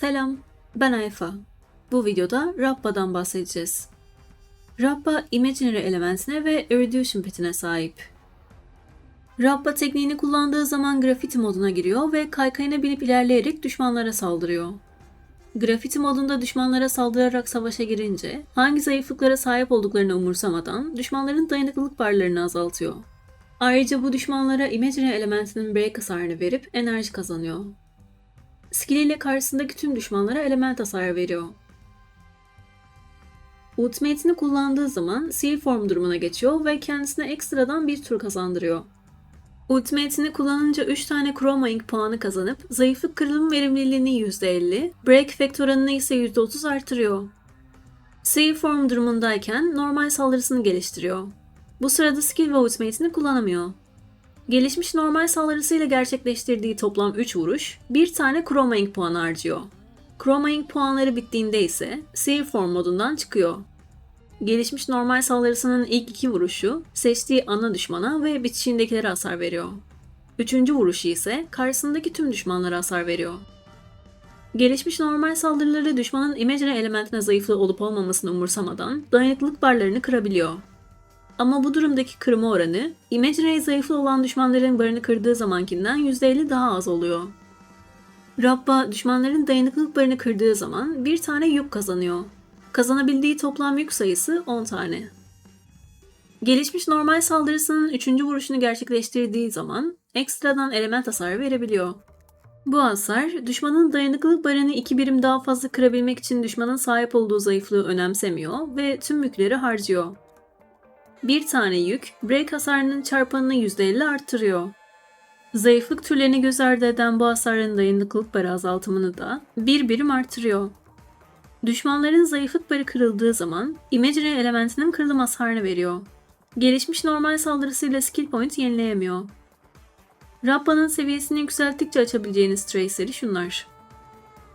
Selam, ben Ayfa. Bu videoda Rappa'dan bahsedeceğiz. Rappa, Imaginary elementine ve Erudition petine sahip. Rappa tekniğini kullandığı zaman grafiti moduna giriyor ve kaykayına binip ilerleyerek düşmanlara saldırıyor. Grafiti modunda düşmanlara saldırarak savaşa girince hangi zayıflıklara sahip olduklarını umursamadan düşmanların dayanıklılık barlarını azaltıyor. Ayrıca bu düşmanlara Imaginary elementinin break hasarını verip enerji kazanıyor. Skill ile karşısındaki tüm düşmanlara element hasar veriyor. Ultimate'ini kullandığı zaman Seal Form durumuna geçiyor ve kendisine ekstradan bir tur kazandırıyor. Ultimate'ini kullanınca 3 tane Chroma Ink puanı kazanıp zayıflık kırılım verimliliğini %50, Break Effect oranını ise %30 artırıyor. Seal Form durumundayken normal saldırısını geliştiriyor. Bu sırada skill ve ultimate'ini kullanamıyor. Gelişmiş normal saldırısıyla gerçekleştirdiği toplam 3 vuruş, bir tane Chroma Ink puanı harcıyor. Chroma Ink puanları bittiğinde ise Seal Form modundan çıkıyor. Gelişmiş normal saldırısının ilk iki vuruşu seçtiği ana düşmana ve bitişindekilere hasar veriyor. Üçüncü vuruşu ise karşısındaki tüm düşmanlara hasar veriyor. Gelişmiş normal saldırıları düşmanın Imaginary elementine zayıflığı olup olmamasını umursamadan dayanıklılık barlarını kırabiliyor. Ama bu durumdaki kırma oranı, Imaginary zayıflığı olan düşmanların barını kırdığı zamankinden %50 daha az oluyor. Rabba düşmanların dayanıklılık barını kırdığı zaman bir tane yük kazanıyor. Kazanabildiği toplam yük sayısı 10 tane. Gelişmiş normal saldırısının 3. vuruşunu gerçekleştirdiği zaman ekstradan element hasarı verebiliyor. Bu hasar, düşmanın dayanıklılık barını 2 birim daha fazla kırabilmek için düşmanın sahip olduğu zayıflığı önemsemiyor ve tüm yükleri harcıyor. Bir tane yük, break hasarının çarpanını %50 arttırıyor. Zayıflık türlerini göz ardı eden bu hasarın dayanıklılık barı azaltımını da bir birim artırıyor. Düşmanların zayıflık barı kırıldığı zaman Imaginary elementinin kırılım hasarını veriyor. Gelişmiş normal saldırısıyla skill point yenileyemiyor. Rabba'nın seviyesini yükselttikçe açabileceğiniz trace'leri şunlar.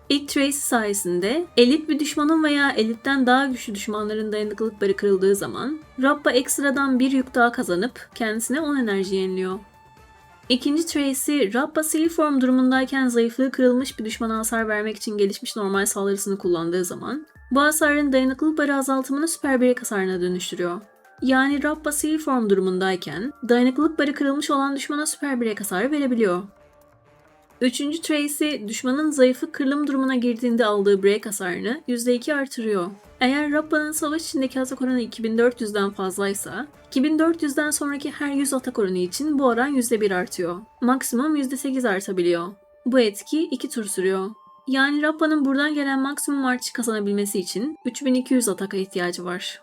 İlk trace sayesinde elit bir düşmanın veya elitten daha güçlü düşmanların dayanıklılık barı kırıldığı zaman Rabba ekstradan bir yük daha kazanıp kendisine 10 enerji yeniliyor. İkinci trace'i Rabba Seal Form durumundayken zayıflığı kırılmış bir düşmana hasar vermek için gelişmiş normal saldırısını kullandığı zaman bu hasarın dayanıklılık barı azaltımını süper break hasarına dönüştürüyor. Yani Rabba Seal Form durumundayken dayanıklılık barı kırılmış olan düşmana süper break hasarı verebiliyor. Üçüncü trace'i düşmanın zayıflık kırılım durumuna girdiğinde aldığı break hasarını %2 artırıyor. Eğer Rabba'nın savaş içindeki atak oranı 2400'den fazlaysa, 2400'den sonraki her 100 atak oranı için bu oran %1 artıyor. Maksimum %8 artabiliyor. Bu etki 2 tur sürüyor. Yani Rabba'nın buradan gelen maksimum artış kazanabilmesi için 3200 ataka ihtiyacı var.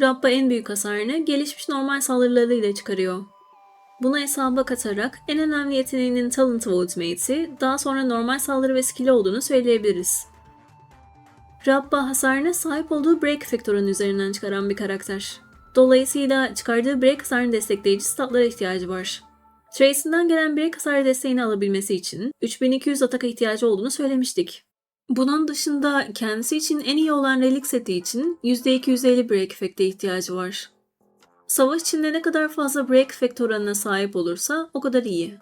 Rabba en büyük hasarını gelişmiş normal saldırılarıyla çıkarıyor. Bunu hesaba katarak en önemli yeteneğinin Talent ve Ultimate'i daha sonra normal saldırı ve skill olduğunu söyleyebiliriz. Rabba hasarına sahip olduğu break oranı üzerinden çıkaran bir karakter. Dolayısıyla çıkardığı break hasarını destekleyici statlara ihtiyacı var. Trace'inden gelen break hasarı desteğini alabilmesi için 3200 ataka ihtiyacı olduğunu söylemiştik. Bunun dışında kendisi için en iyi olan relik seti için %250 break effect'e ihtiyacı var. Savaş içinde ne kadar fazla break effect oranına sahip olursa o kadar iyi.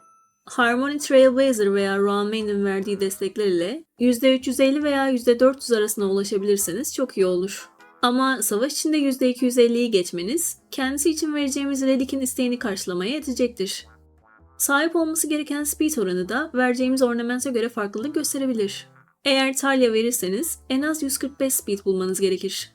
Harmony Trailblazer veya Rowan Main'in verdiği destekler ile %350 veya %400 arasına ulaşabilirseniz çok iyi olur. Ama savaş içinde %250'yi geçmeniz kendisi için vereceğimiz Relik'in isteğini karşılamaya yetecektir. Sahip olması gereken speed oranı da vereceğimiz ornament'e göre farklılık gösterebilir. Eğer Talia verirseniz en az 145 speed bulmanız gerekir.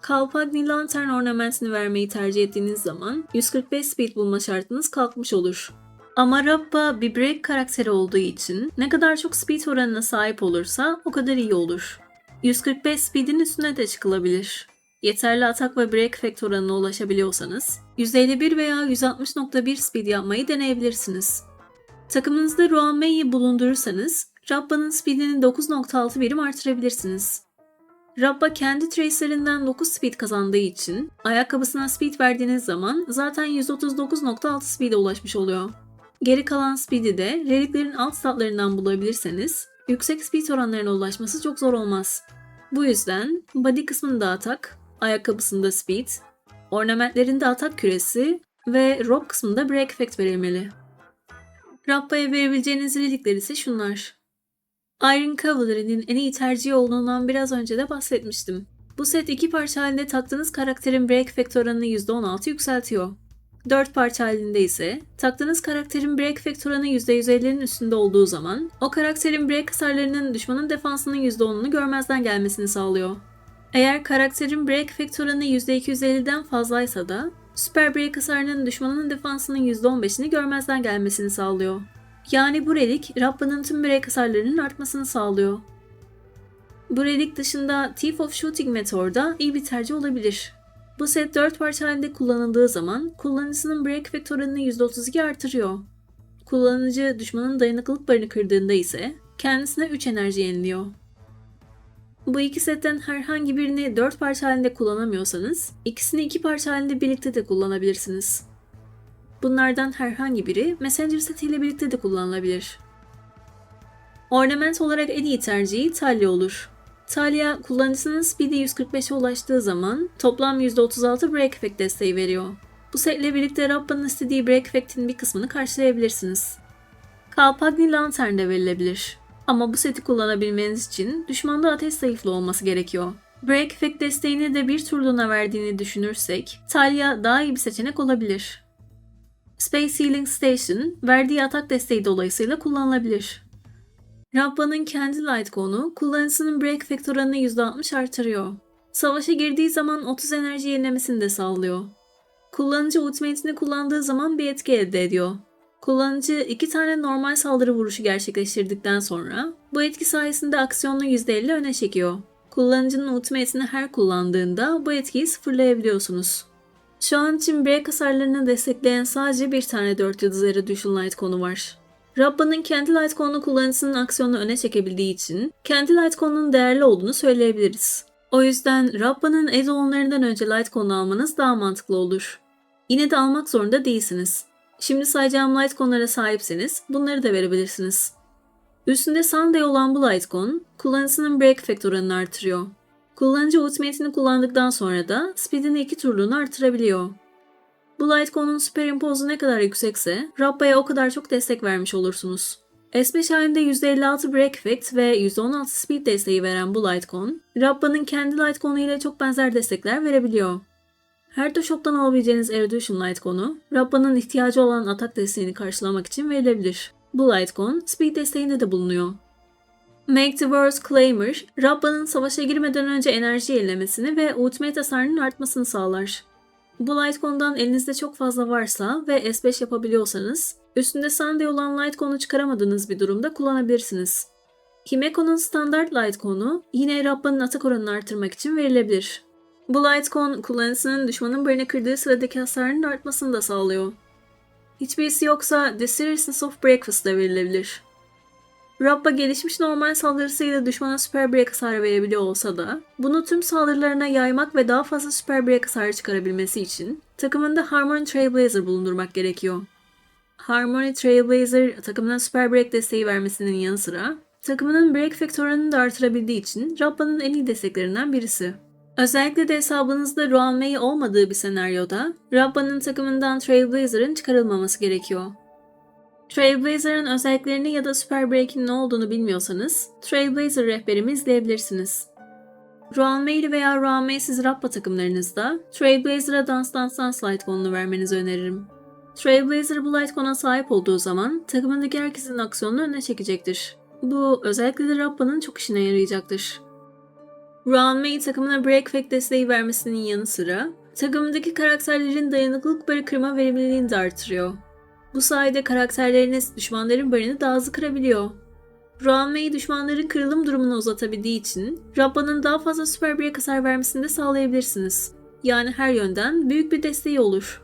Kalpagni Lantern ornamentini vermeyi tercih ettiğiniz zaman 145 speed bulma şartınız kalkmış olur. Ama Rabba bir break karakteri olduğu için ne kadar çok speed oranına sahip olursa o kadar iyi olur. 145 speed'in üstüne de çıkılabilir. Yeterli atak ve break effect oranına ulaşabiliyorsanız 151 veya 160.1 speed yapmayı deneyebilirsiniz. Takımınızda Rowan May'i bulundurursanız Rabba'nın speedini 9.6 birim artırabilirsiniz. Rabba kendi tracer'ından 9 speed kazandığı için ayakkabısına speed verdiğiniz zaman zaten 139.6 speed'e ulaşmış oluyor. Geri kalan speed'i de reliklerin alt statlarından bulabilirseniz yüksek speed oranlarına ulaşması çok zor olmaz. Bu yüzden body kısmında atak, ayakkabısında speed, ornamentlerinde atak küresi ve robe kısmında break effect verilmeli. Rabba'ya verebileceğiniz relikler ise şunlar. Iron Cavalry'nin en iyi tercihi olduğundan biraz önce de bahsetmiştim. Bu set iki parça halinde taktığınız karakterin break effect oranını %16 yükseltiyor. 4 parça halinde ise taktığınız karakterin break oranı %150'nin üstünde olduğu zaman o karakterin break hasarlarının düşmanın defansının %10'unu görmezden gelmesini sağlıyor. Eğer karakterin break oranı %250'den fazlaysa da süper break hasarının düşmanın defansının %15'ini görmezden gelmesini sağlıyor. Yani bu relik Rabba'nın tüm break hasarlarının artmasını sağlıyor. Bu relik dışında Thief of Shooting Meteor da iyi bir tercih olabilir. Bu set 4 parça halinde kullanıldığı zaman kullanıcısının break effect oranını %32 artırıyor. Kullanıcı düşmanın dayanıklılık barını kırdığında ise kendisine 3 enerji yeniliyor. Bu iki setten herhangi birini 4 parça halinde kullanamıyorsanız ikisini 2 parça halinde birlikte de kullanabilirsiniz. Bunlardan herhangi biri Messenger setiyle birlikte de kullanılabilir. Ornament olarak en iyi tercihi Talia olur. Talia kullanıcısının speed'i 145'e ulaştığı zaman toplam %36 break effect desteği veriyor. Bu setle birlikte Rabba'nın istediği break effect'in bir kısmını karşılayabilirsiniz. Kalpagni Lantern de verilebilir. Ama bu seti kullanabilmeniz için düşmanda ateş zayıflı olması gerekiyor. Break effect desteğini de bir turluğuna verdiğini düşünürsek Talia daha iyi bir seçenek olabilir. Space Healing Station verdiği atak desteği dolayısıyla kullanılabilir. Rabba'nın kendi Litecoin'u kullanıcısının break effect oranını %60 artırıyor. Savaşa girdiği zaman 30 enerji yenilemesini de sağlıyor. Kullanıcı ultimate'ini kullandığı zaman bir etki elde ediyor. Kullanıcı iki tane normal saldırı vuruşu gerçekleştirdikten sonra bu etki sayesinde aksiyonunu %50 öne çekiyor. Kullanıcının ultimate'ini her kullandığında bu etkiyi sıfırlayabiliyorsunuz. Şu an için break hasarlarını destekleyen sadece bir tane 4 yıldız Erudition Light konu var. Rabba'nın kendi Litecoin'u kullanıcısının aksiyonunu öne çekebildiği için kendi Litecoin'un değerli olduğunu söyleyebiliriz. O yüzden Rabba'nın add-onlarından önce Litecoin'u almanız daha mantıklı olur. Yine de almak zorunda değilsiniz. Şimdi sayacağım Litecoin'lara sahipseniz bunları da verebilirsiniz. Üstünde Sunday olan bu Litecoin, kullanıcısının break effect oranını artırıyor. Kullanıcı ultimate'ini kullandıktan sonra da speed'ini iki turluğunu artırabiliyor. Bu Litecoin'un superimpose'u ne kadar yüksekse Rabba'ya o kadar çok destek vermiş olursunuz. S5 halinde %56 break effect ve %16 speed desteği veren bu Litecoin, Rabba'nın kendi Litecoin'u ile çok benzer destekler verebiliyor. Her shop'tan alabileceğiniz Erudition Litecoin'u, Rabba'nın ihtiyacı olan atak desteğini karşılamak için verilebilir. Bu Litecoin, speed desteğinde de bulunuyor. Make the World Claimer, Rabba'nın savaşa girmeden önce enerji yenilemesini ve ultimate hasarının artmasını sağlar. Bu Litecoin'dan elinizde çok fazla varsa ve S5 yapabiliyorsanız, üstünde Sunday olan Litecoin'u çıkaramadığınız bir durumda kullanabilirsiniz. Himeko'nun standart Litecoin'u yine Rabba'nın atak oranını artırmak için verilebilir. Bu Litecoin kullanıcısının düşmanın barını kırdığı sıradaki hasarının artmasını da sağlıyor. Hiçbirisi yoksa The Seriousness of Breakfast da verilebilir. Rabba gelişmiş normal saldırısıyla düşmana süper break hasarı verebiliyor olsa da bunu tüm saldırılarına yaymak ve daha fazla süper break hasarı çıkarabilmesi için takımında Harmony Trailblazer bulundurmak gerekiyor. Harmony Trailblazer takımına süper break desteği vermesinin yanı sıra takımının break oranını da artırabildiği için Rabba'nın en iyi desteklerinden birisi. Özellikle de hesabınızda Roan May olmadığı bir senaryoda Rabba'nın takımından Trailblazer'ın çıkarılmaması gerekiyor. Trailblazer'ın özelliklerini ya da Super Break'in ne olduğunu bilmiyorsanız Trailblazer rehberimi izleyebilirsiniz. Roan Mail veya Roan May'siz Rappa takımlarınızda Trailblazer'a Dance Dance Dance Litecoin'unu vermenizi öneririm. Trailblazer bu Litecoin'a sahip olduğu zaman takımındaki herkesin aksiyonunu öne çekecektir. Bu özellikle de Rappa'nın çok işine yarayacaktır. Roan May takımına break effect desteği vermesinin yanı sıra takımdaki karakterlerin dayanıklılık barı kırma verimliliğini de artırıyor. Bu sayede karakterleriniz düşmanların barını daha hızlı kırabiliyor. Roan May düşmanların kırılım durumunu uzatabildiği için Rabba'nın daha fazla süper break hasar vermesini de sağlayabilirsiniz. Yani her yönden büyük bir desteği olur.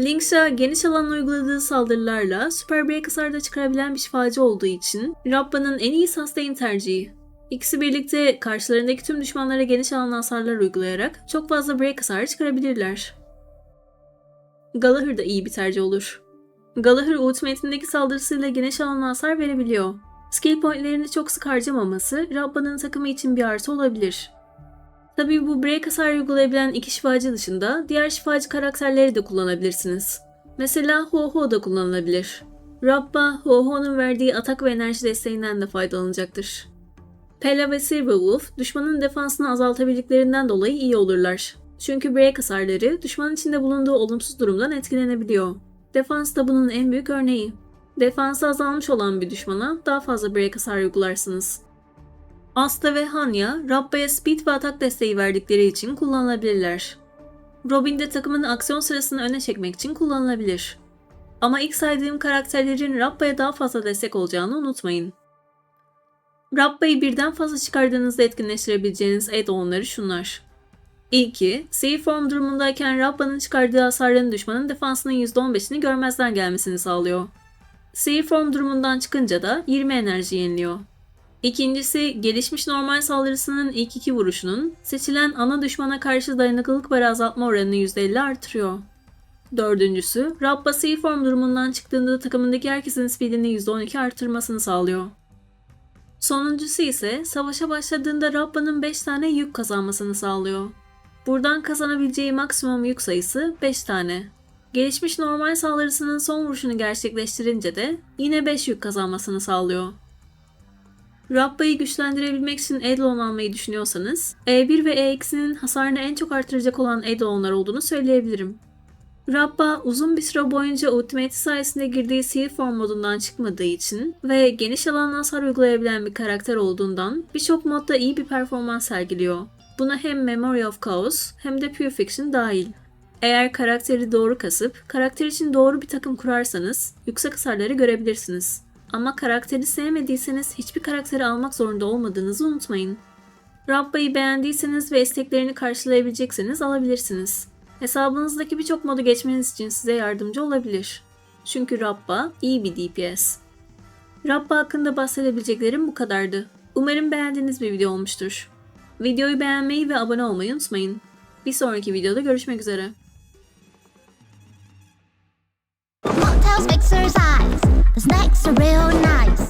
Linksha geniş alan uyguladığı saldırılarla süper break hasar da çıkarabilen bir şifacı olduğu için Rabba'nın en iyi sustain tercihi. İkisi birlikte karşılarındaki tüm düşmanlara geniş alan hasarlar uygulayarak çok fazla break hasarı çıkarabilirler. Galahir da iyi bir tercih olur. Galahir ultimate'indeki saldırısıyla geniş alan hasar verebiliyor. Skill pointlerini çok sık harcamaması Rabba'nın takımı için bir artı olabilir. Tabi bu break hasar uygulayabilen iki şifacı dışında diğer şifacı karakterleri de kullanabilirsiniz. Mesela Ho Ho da kullanılabilir. Rabba, Ho-Ho'nun verdiği atak ve enerji desteğinden de faydalanacaktır. Pela ve Silverwolf, düşmanın defansını azaltabildiklerinden dolayı iyi olurlar. Çünkü break hasarları düşman içinde bulunduğu olumsuz durumdan etkilenebiliyor. Defans da en büyük örneği. Defansı azalmış olan bir düşmana daha fazla break hasar uygularsınız. Asta ve Hanya, Rabba'ya speed ve atak desteği verdikleri için kullanılabilirler. Robin de takımın aksiyon sırasını öne çekmek için kullanılabilir. Ama ilk saydığım karakterlerin Rabba'ya daha fazla destek olacağını unutmayın. Rabba'yı birden fazla çıkardığınızda etkinleştirebileceğiniz add-on'ları şunlar. İlki, save form durumundayken Rabba'nın çıkardığı hasarların düşmanın defansının %15'ini görmezden gelmesini sağlıyor. Save form durumundan çıkınca da 20 enerji yeniliyor. İkincisi, gelişmiş normal saldırısının ilk iki vuruşunun seçilen ana düşmana karşı dayanıklılık barı azaltma oranını %50 artırıyor. Dördüncüsü, Rabba save form durumundan çıktığında takımındaki herkesin speedini %12 artırmasını sağlıyor. Sonuncusu ise savaşa başladığında Rabba'nın 5 tane yük kazanmasını sağlıyor. Buradan kazanabileceği maksimum yük sayısı 5 tane. Gelişmiş normal saldırısının son vuruşunu gerçekleştirince de yine 5 yük kazanmasını sağlıyor. Rabba'yı güçlendirebilmek için add-on almayı düşünüyorsanız, E1 ve E2'nin hasarını en çok artıracak olan add-onlar olduğunu söyleyebilirim. Rabba uzun bir süre boyunca Ultimate sayesinde girdiği Seal Form modundan çıkmadığı için ve geniş alan hasar uygulayabilen bir karakter olduğundan birçok modda iyi bir performans sergiliyor. Buna hem Memory of Chaos hem de Pure Fiction dahil. Eğer karakteri doğru kasıp karakter için doğru bir takım kurarsanız yüksek hasarları görebilirsiniz. Ama karakteri sevmediyseniz hiçbir karakteri almak zorunda olmadığınızı unutmayın. Rabba'yı beğendiyseniz ve isteklerini karşılayabilecekseniz alabilirsiniz. Hesabınızdaki birçok modu geçmeniz için size yardımcı olabilir. Çünkü Rabba iyi bir DPS. Rabba hakkında bahsedebileceklerim bu kadardı. Umarım beğendiğiniz bir video olmuştur. Videoyu beğenmeyi ve abone olmayı unutmayın. Bir sonraki videoda görüşmek üzere. Mocktails, mixers, eyes. The snacks are real nice.